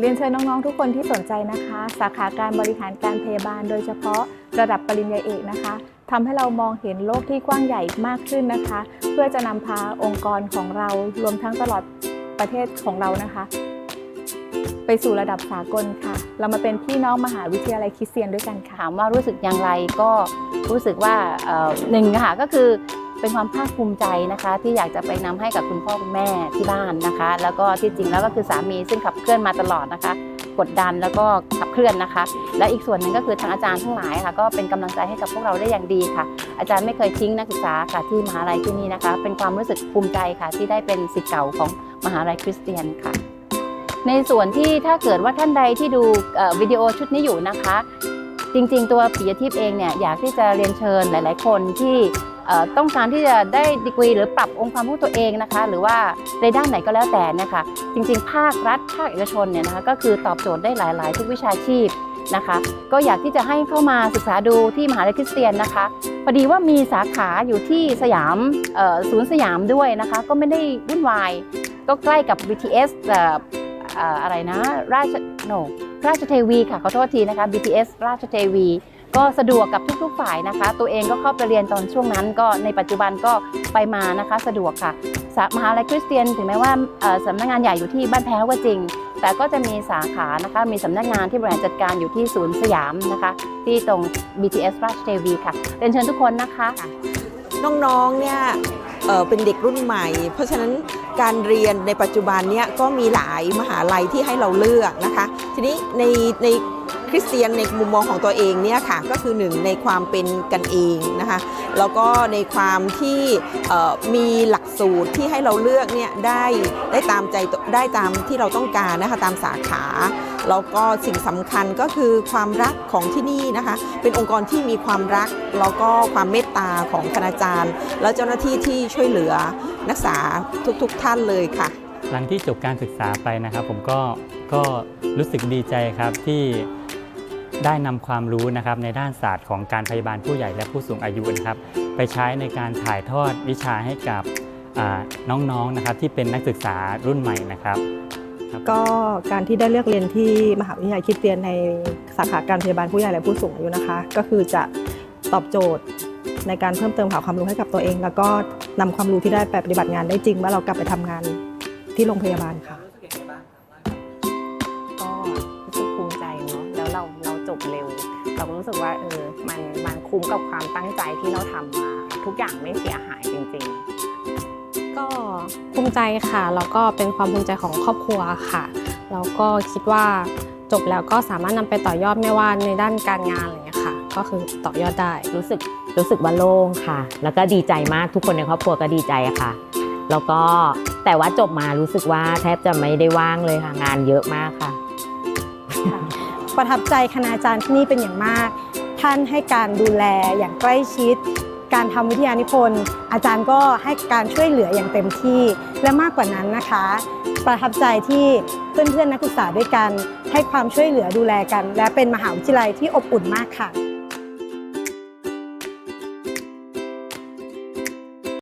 เรียนเชิญน้องๆทุกคนที่สนใจนะคะ สาขาการบริหารการพยาบาล โดยเฉพาะระดับปริญญาเอกนะคะทำให้เรามองเห็นโลกที่กว้างใหญ่มากขึ้นนะคะ เพื่อจะนำพาองค์กรของเรารวมทั้งตลอดประเทศของเรานะคะ ไปสู่ระดับสากลค่ะ เรามาเป็นพี่น้องมหาวิทยาลัยคริสเตียนด้วยกันค่ะถามว่ารู้สึกอย่างไรก็รู้สึกว่าหนึ่งค่ะก็คือ เป็นความภาคภูมิใจนะคะ ที่อยากจะไปนำให้กับคุณพ่อคุณแม่ที่บ้านนะคะ แล้วก็ที่จริงแล้วก็คือสามีซึ่งขับเคลื่อนมาตลอดนะคะ กดดันแล้วก็ขับเคลื่อนนะคะ และอีกส่วนหนึ่งก็คือทางอาจารย์ทั้งหลายค่ะ ก็เป็นกำลังใจให้กับพวกเราได้อย่างดีค่ะ อาจารย์ไม่เคยทิ้งนักศึกษาค่ะที่มหาลัยที่นี่นะคะ เป็นความรู้สึกภูมิใจค่ะ ที่ได้เป็นศิษย์เก่าของมหาลัยคริสเตียนค่ะในส่วนที่ถ้าเกิดว่าท่านใดที่ดูวิดีโอชุดนี้อยู่นะคะ จริงๆ ตัวปิยทิพย์เองเนี่ยอยากที่จะเรียนเชิญหลาย ๆ คนที่ ต้องการที่จะได้ดีกรี หรือปรับองค์ความรู้ตัวเองนะคะ หรือว่าในด้านไหนก็แล้วแต่นะคะจริง ๆ ภาครัฐ ภาคเอกชนเนี่ยนะคะก็คือตอบโจทย์ได้หลาย ๆ ทุกวิชาชีพนะคะ ก็อยากที่จะให้เข้ามาศึกษาดูที่มหาลัยคริสเตียนนะคะพอดีว่ามีสาขาอยู่ที่สยามศูนย์สยามด้วยนะคะ ก็ไม่ได้วุ่นวาย ก็ใกล้กับ BTS อะไรนะ ราชโนราชเทวีค่ะขอโทษทีนะคะ BTS ราชเทวี ก็สะดวกกับทุกๆฝ่ายนะคะ ตัวเองก็เข้าไปเรียนตอนช่วงนั้น ก็ในปัจจุบันก็ไปมานะคะ สะดวกค่ะสมหาลัยคริสเตียนถึงแม้ว่าสำนักงานใหญ่อยู่ที่บ้านแพ้วก็จริง แต่ก็จะมีสาขานะคะมีสำนักงานที่บริหารจัดการอยู่ที่ศูนย์สยามนะคะ ที่ตรง BTS ราชเทวีค่ะเรียนเชิญทุกคนนะคะน้องๆเนี่ยเเป็นเด็กรุ่นใหม่ เพราะฉะนั้นการเรียนในปัจจุบันเนี่ยก็มีหลายมหาลัยที่ให้เราเลือกนะคะ ทีนี้ในใน คริสเตียนในมุมมองของตัวเองเนี่ยค่ะก็คือหนึ่งในความเป็นกันเองนะคะแล้วก็ในความที่มีหลักสูตรที่ให้เราเลือกเนี่ยได้ได้ตามใจได้ตามที่เราต้องการนะคะตามสาขาแล้วก็สิ่งสำคัญก็คือความรักของที่นี่นะคะ เป็นองค์กรที่มีความรักแล้วก็ความเมตตาของคณาจารย์ แล้วเจ้าหน้าที่ที่ช่วยเหลือนักศึกษาทุกๆทท่านเลยค่ะ หลังที่จบการศึกษาไปนะครับ ผมก็ก็รู้สึกดีใจครับที่ ได้นำความรู้นะครับในด้านศาสตร์ของการพยาบาลผู้ใหญ่และผู้สูงอายุนะครับ ไปใช้ในการถ่ายทอดวิชาให้กับน้องๆนะครับที่เป็นนักศึกษารุ่นใหม่นะครับก็การที่ได้เลือกเรียนที่มหาวิทยาลัยคริสเตียนในสาขาการพยาบาลผู้ใหญ่และผู้สูงอายุนะคะ ก็คือจะตอบโจทย์ในการเพิ่มเติมหาความรู้ให้กับตัวเอง แล้วก็นำความรู้ที่ได้ไปปฏิบัติงานได้จริงเมื่อเรากลับไปทำงานที่โรงพยาบาลค่ะ สึกว่าเออมันมันคุ้มกับความตั้งใจที่เราทำมาทุกอย่างไม่เสียหายจริง ๆ ก็ภูมิใจค่ะแล้วก็เป็นความภูมิใจของครอบครัวค่ะแล้วก็คิดว่าจบแล้วก็สามารถนำไปต่อยอดไม่ว่าในด้านการงานอะไรอย่างเงี้ยค่ะ ก็คือต่อยอดได้รู้สึกรู้สึกว่าโล่งค่ะ แล้วก็ดีใจมากทุกคนในครอบครัวก็ดีใจค่ะ แล้วก็แต่ว่าจบมารู้สึกว่าแทบจะไม่ได้ว่างเลยค่ะงานเยอะมากค่ะ ประทับใจคณาจารย์ที่นี่เป็นอย่างมาก ท่านให้การดูแลอย่างใกล้ชิด การทำวิทยานิพนธ์ อาจารย์ก็ให้การช่วยเหลืออย่างเต็มที่ และมากกว่านั้นนะคะ ประทับใจที่เพื่อนๆนักศึกษาด้วยกัน ให้ความช่วยเหลือดูแลกัน และเป็นมหาวิทยาลัยที่อบอุ่นมากค่ะ